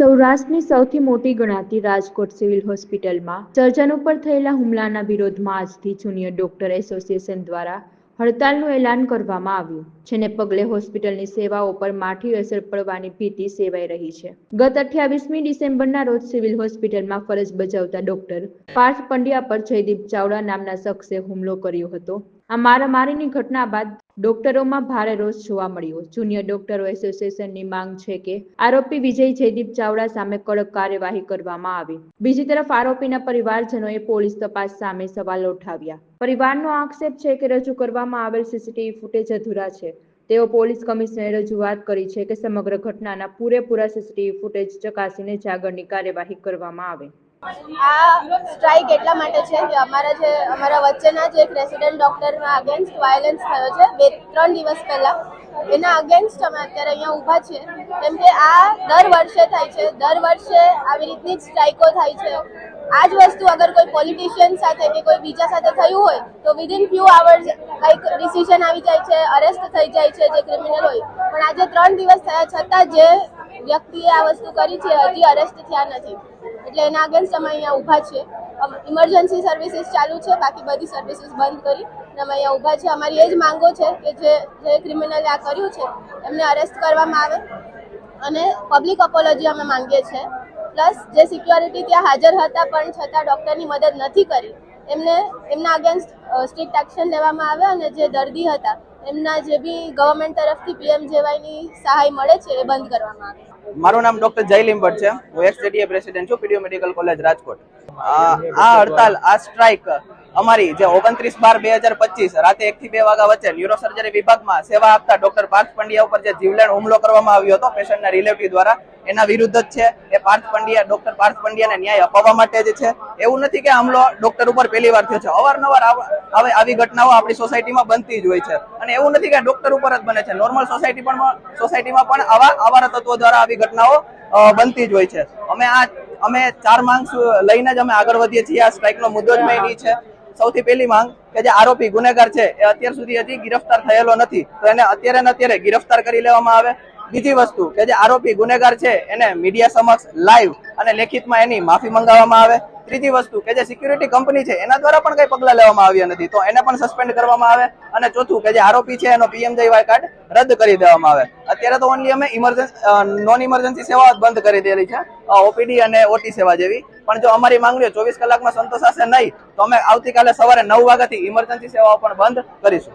સૌરાષ્ટ્રની સૌથી મોટી ગણાતી રાજકોટ સિવિલ હોસ્પિટલમાં સર્જન ઉપર થયેલા હુમલાના વિરોધમાં આજથી જુનિયર ડોક્ટર એસોસિએશન દ્વારા હડતાલનું એલાન કરવામાં આવ્યું, જેને પગલે હોસ્પિટલની સેવાઓ પર માઠી અસર પડવાની ભીતિ સેવાઈ રહી છે. ગત અઠ્યાવીસમી ડિસેમ્બરના રોજ સિવિલ હોસ્પિટલમાં ફરજ બજાવતા ડોક્ટર પાર્થ પંડ્યા પર જયદીપ ચાવડા નામના શખ્સે હુમલો કર્યો હતો. આ મારામારીની ઘટના બાદ ડોક્ટરોમાં ભારે રોષ જોવા મળ્યો. જુનિયર ડોક્ટરો એસોસિએશનની માંગ છે કે આરોપી વિજય જયદીપ ચાવડા સામે કડક કાર્યવાહી કરવામાં આવે. બીજી તરફ આરોપીના પરિવારજનોએ પોલીસ તપાસ સામે સવાલ ઉઠાવ્યા. પરિવારનો આક્ષેપ છે કે રજૂ કરવામાં આવેલ સીસીટીવી ફૂટેજ અધૂરા છે. તેઓ પોલીસ કમિશનરે રજૂઆત કરી છે કે સમગ્ર ઘટનાના પૂરેપૂરા સીસીટીવી ફૂટેજ ચકાસીને જ આગળની કાર્યવાહી કરવામાં આવે. આ સ્ટ્રાઇક એટલા માટે છે કે અમારા જે, અમારા વચ્ચેના જે એક રેસિડેન્ટ ડોક્ટરના અગેન્સ્ટ વાયલન્સ થયો છે, બે, ત્રણ દિવસ પહેલા. એના અગેન્સ્ટ અમે અત્યારે અહીંયા ઊભા છીએ. કેમ કે આ દર વર્ષે થાય છે. દર વર્ષે આવી રીતની જ સ્ટ્રાઇકો થાય છે. આ જ વસ્તુ અગર કોઈ પોલિટિશિયન સાથે કે કોઈ બીજા સાથે થયું હોય, તો વિધિન ફ્યુ આવર્સ કંઈક ડિસિઝન આવી જાય છે અરેસ્ટ થઈ જાય છે, જે ક્રિમિનલ હોય. પણ આજે ત્રણ દિવસ થયા છતાં જે વ્યક્તિએ આ વસ્તુ કરી છે, હજી અરેસ્ટ થયા નથી. એટલે એના અગેન્સ્ટ અમે અહીંયા ઊભા છીએ. ઇમરજન્સી સર્વિસીસ ચાલુ છે, બાકી બધી સર્વિસીસ બંધ કરી અને અમે અહીંયા ઊભા છીએ. અમારી એ જ માંગો છે કે જે જે ક્રિમિનલે આ કર્યું છે, એમને અરેસ્ટ કરવામાં આવે. અને પબ્લિક અપોલોજી અમે માંગીએ છીએ. પ્લસ જે સિક્યોરિટી ત્યાં હાજર હતા, પણ છતાં ડૉક્ટરની મદદ નથી કરી, એમને, એમના અગેન્સ્ટ સ્ટ્રિક્ટ એક્શન લેવામાં આવે અને જે દર્દી હતા એમના જે બી ગવર્મેન્ટ તરફથી પીએમ જેવાયની સહાય મળે છે એ બંધ કરવામાં આવે. મારું નામ ડોક્ટર જયલીમ ભટ્ટ છે. હું એક્સ જેટીએ પ્રેસિડેન્ટ છું પીડીઓ મેડિકલ કોલેજ રાજકોટ. આ હડતાલ, આ સ્ટ્રાઇક અમારી જે ઓગણત્રીસ બાર બે હજાર પચીસ, રાતે એક થી બે વાગ્યા વચ્ચે ન્યુરોસર્જરી વિભાગમાં સેવા આપતા ડોક્ટર પાર્થ પંડ્યા ઉપર જે જીવલેણ હુમલો કરવામાં આવ્યો હતો પેશન્ટના રિલેટિવ દ્વારા, એના વિરુદ્ધ જ છે. એ પાર્થ પંડ્યા ડોક્ટર પાર્થ પંડ્યાને ન્યાય અપાવવા માટે જ છે. એવું નથી કે હુમલો ડોક્ટર ઉપર પહેલી વાર થયો છે. અવારનવાર હવે આવી ઘટનાઓ આપણી સોસાયટીમાં બનતી જ હોય છે. અને એવું નથી કે ડોક્ટર ઉપર જ બને છે. નોર્મલ સોસાયટી પણ સોસાયટીમાં પણ આવા આવારા તત્વો દ્વારા આવી ઘટનાઓ બનતી જ હોય છે. અમે આ, અમે ચાર માંગ લઈને જ અમે આગળ વધીએ છીએ. આ સ્ટ્રાઇકનો મુદ્દો જ મેં છે. સૌથી પહેલી માંગ કે જે આરોપી ગુનેગાર છે, એ અત્યાર સુધી હજી ગિરફ્તાર થયેલો નથી. તો એને અત્યારે ને અત્યારે ગિરફ્તાર કરી લેવામાં આવે. બીજી વસ્તુ કે જે આરોપી ગુનેગાર છે, એને મીડિયા સમક્ષ લાઈવ અને લેખિતમાં એની માફી મંગાવવામાં આવે. ત્રીજી વસ્તુ કે જે સિક્યુરિટી કંપની છે, એના દ્વારા પણ કઈ પગલા લેવામાં આવ્યા નથી. તો એને પણ સસ્પેન્ડ કરવામાં આવે. અને ચોથું કે જે આરોપી છે, એનો પીએમજેવાય કાર્ડ રદ કરી દેવામાં આવે. અત્યારે તો ઓનલી અમે ઇમરજન્સી નોન ઇમરજન્સી સેવા બંધ કરી દેલી છે. ઓપીડી અને ઓટી સેવા જેવી. પણ જો અમારી માંગણીઓ ચોવીસ કલાકમાં સંતોષાશે નહીં, તો અમે આવતીકાલે સવારે નવ વાગ્યાથી ઇમરજન્સી સેવાઓ પણ બંધ કરીશું.